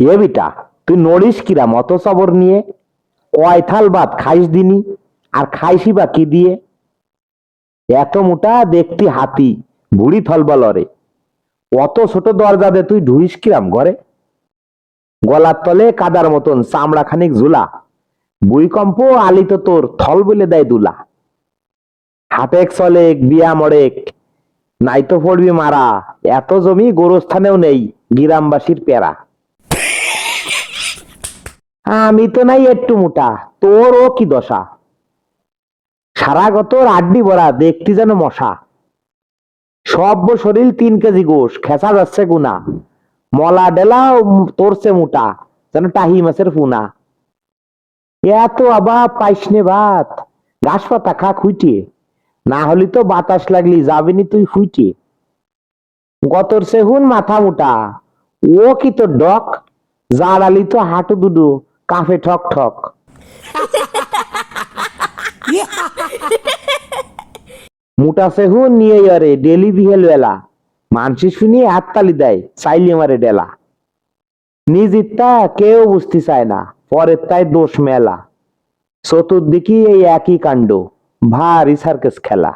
এ beta, তুই নড়িস কিরাম অত সবর নিয়ে? কয় থাল খাইস দিনি? আর খাইসি বা কি দিয়ে? এত মোটা দেখতি হাতি, বুড়ি থলবলরে অত ছোট দরজা দে তুই ঢুইস কিরাম ঘরে? গলার তলে কাদার মতন চামড়া খানিক ঝুলা। ভূমিকম্প আলি তো তোর থল বলে দেয় দুলা। হাটেক চলেক, বিয়া মরেক নাই তো পড়বি মারা। এত জমি গোরস্থানেও নেই, গ্রামবাসীর পেরা। আমি তো নাই একটু মোটা তোর ও কি দশা? সারা গত আড্ডি ভরা, দেখতি যেন মশা। সব শরীর তিন কেজি গোস খেসা যাচ্ছে গুনা। মলা ডেলা তোরছে মোটা, যেন টাহি মাছের ফুনা। এত আবার পাইসনে ভাত, ঘাস পাতা খা খুইটিয়ে না হলে তো বাতাস লাগলি যাবিনি তুই ফুইটিয়ে গতর সেহুন মাথা মোটা, ও কি তোর ডক? জাড়ালি তো হাঁটু দুডু কাফে ঠক ঠক। মোটা সেহুন নিয়ে ইয়ারে, ডেলি বিহেল বেলা। মানসি শুনিয়ে হাততালি দেয়, চাইলি মারে ডেলা। নিজ ইত্তা কেউ বুঝতে চায় না, পরের তাই দোষ মেলা। চতুর্দিকে এই একই কাণ্ড, ভারী সার্কেস খেলা।